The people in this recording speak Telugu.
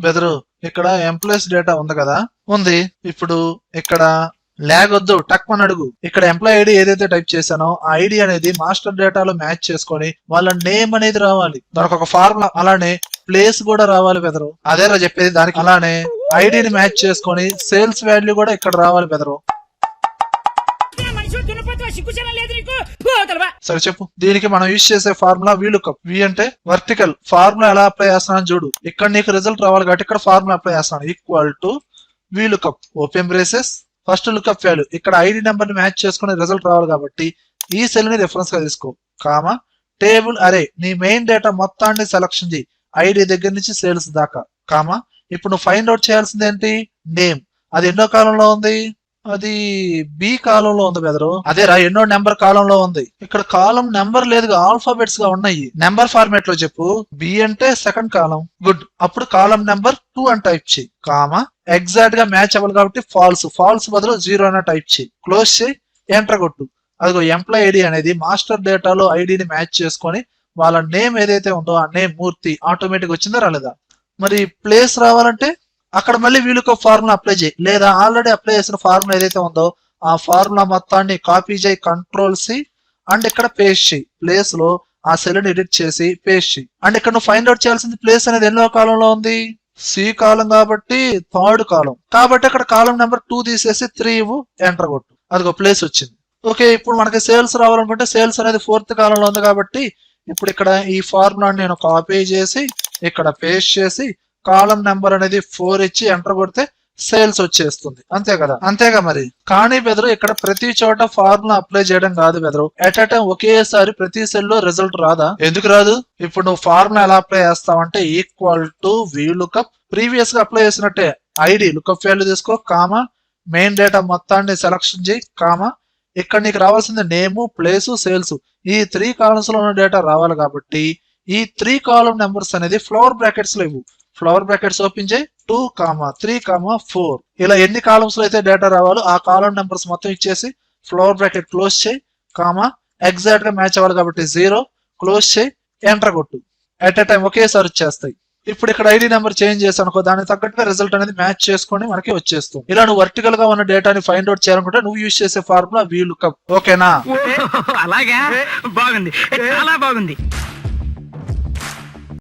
బెదరు ఇక్కడ ఎంప్లాయీస్ డేటా ఉంది కదా? ఉంది. ఇప్పుడు ఇక్కడ ల్యాగ్ వద్దు టక్ అని అడుగు. ఇక్కడ ఎంప్లాయ్ ఐడి ఏదైతే టైప్ చేశానో ఆ ఐడి అనేది మాస్టర్ డేటాలో మ్యాచ్ చేసుకొని వాళ్ళ నేమ్ అనేది రావాలి. దానికి ఒక ఫార్ములా అలానే ప్లేస్ కూడా రావాలి బెదరు. అదేరా చెప్పేది దానికి. అలానే ఐడిని మ్యాచ్ చేసుకొని సేల్స్ వాల్యూ కూడా ఇక్కడ రావాలి బెదరు. సిగ్గుచనం లేదు నీకు? సరే చెప్పు. దీనికి మనం యూజ్ చేసే ఫార్ములా వీలు కప్ వి అంటే వర్టికల్. ఫార్ములా ఎలా అప్లై చేస్తానని చూడు. ఇక్కడ నీకు రిజల్ట్ రావాలి కాబట్టి ఇక్కడ ఫార్ములా అప్లై చేస్తాను. Equal to vlookup open braces first lookup value ఇక్కడ ఐడి నెంబర్ని మ్యాచ్ చేసుకునే రిజల్ట్ రావాలి కాబట్టి ఈ సెల్ని రిఫరెన్స్గా తీసుకో. కామా. టేబుల్ అరే నీ మెయిన్ డేటా మొత్తాన్ని సెలక్షన్ చేయి. ఐడి దగ్గర నుంచి సేల్స్ దాకా. కామా. ఇప్పుడు నువ్వు ఫైండ్ అవుట్ చేయాల్సింది ఏంటి? నేమ్ అది ఎన్నో కాలంలో ఉంది? అది బి కాలంలో ఉంది బెదరు అదేరా ఎన్నో నెంబర్ కాలంలో ఉంది. ఇక్కడ కాలం నెంబర్ లేదుగా ఆల్ఫాబెట్స్గా ఉన్నాయి. నెంబర్ ఫార్మేట్లో చెప్పు. బి అంటే సెకండ్ కాలం. గుడ్. అప్పుడు కాలం నెంబర్ టూ అని టైప్ చేయి. కామా? ఎగ్జాక్ట్గా మ్యాచ్ అవ్వాలి కాబట్టి ఫాల్స్ ఫాల్స్ బదులు జీరో అన్న టైప్ చేయి. క్లోజ్ చేయి. ఎంటర్ కొట్టు. అదిగో ఎంప్లాయ్ ఐడి అనేది మాస్టర్ డేటాలో ఐడిని మ్యాచ్ చేసుకొని వాళ్ళ నేమ్ ఏదైతే ఉందో ఆ నేమ్ మూర్తి ఆటోమేటిక్ వచ్చిందా రాలేదా? మరి ప్లేస్ రావాలంటే అక్కడ మళ్ళీ వీళ్ళకి ఫార్ములా అప్లై చేయి. లేదా ఆల్రెడీ అప్లై చేసిన ఫార్ములా ఏదైతే ఉందో ఆ ఫార్ములా మొత్తాన్ని కాపీ చేయి కంట్రోల్ సి అండ్ ఇక్కడ పేస్ట్ చేయి. ప్లేస్లో ఆ సెల్ని ఎడిట్ చేసి పేస్ట్ చేయి. అండ్ ఇక్కడ నువ్వు ఫైండ్ అవుట్ చేయాల్సింది ప్లేస్ అనేది ఎన్నో కాలంలో ఉంది? సి కాలం కాబట్టి థర్డ్ కాలం. కాబట్టి అక్కడ కాలం నెంబర్ టూ తీసేసి త్రీ ఇవ్వు ఎంటర్ కొట్టు. అదిగో ప్లేస్ వచ్చింది. ఓకే ఇప్పుడు మనకి సేల్స్ రావాలనుకుంటే సేల్స్ అనేది ఫోర్త్ కాలంలో ఉంది కాబట్టి ఇప్పుడు ఇక్కడ ఈ ఫార్ములాని నేను కాపీ చేసి ఇక్కడ పేస్ట్ చేసి కాలం నెంబర్ అనేది ఫోర్ ఇచ్చి ఎంటర్ కొడితే సేల్స్ వచ్చేస్తుంది. అంతే కదా? అంతేగా మరి? కానీ బెదరు ఇక్కడ ప్రతి చోట ఫార్ములా అప్లై చేయడం కాదు బెదరు. ఎట్ అ టైం ఒకేసారి ప్రతి సెల్లో రిజల్ట్ రాదా? ఎందుకు రాదు? ఇప్పుడు నువ్వు ఫార్ములా ఎలా అప్లై చేస్తావంటే ఈక్వల్ టు వి లుకప్ ప్రీవియస్గా అప్లై చేసినట్టే ఐడి లుకప్ వాల్యూ తీసుకో కామా మెయిన్ డేటా మొత్తాన్ని సెలక్షన్ చేయి కామా ఇక్కడ నీకు రావాల్సింది నేము ప్లేసు సేల్స్ ఈ త్రీ కాలమ్స్లో ఉన్న డేటా రావాలి కాబట్టి ఈ త్రీ కాలం నెంబర్స్ అనేది ఫ్లోర్ బ్రాకెట్స్లో ఇవ్వు. ఫ్లవర్ బ్రాకెట్స్ ఓపెన్ చేయి. Two comma three comma four ఇలా ఎన్ని కాలమ్స్లో అయితే డేటా రావాలో ఆ కాలం నెంబర్స్ మొత్తం ఇచ్చేసి ఫ్లవర్ బ్రాకెట్ క్లోజ్ చేయి. కామా ఎగ్జాక్ట్గా మ్యాచ్ అవ్వాలి కాబట్టి జీరో క్లోజ్ చేయి. ఎంటర్ కొట్టు. ఎట్ ఎ టైం ఒకేసారి వచ్చేస్తాయి. ఇప్పుడు ఇక్కడ ఐడి నెంబర్ చేంజ్ చేసాను అనుకో దానికి తగ్గట్టుగా రిజల్ట్ అనేది మ్యాచ్ చేసుకొని మనకి వచ్చేస్తుంది. ఇలా నువ్వు వర్టికల్గా ఉన్న డేటాని ఫైండ్ అవుట్ చేయాలనుకుంటే నువ్వు యూజ్ చేసే ఫార్ములా వీ లుకప్ ఓకేనా అలాగే? బాగుంది. చాలా బాగుంది.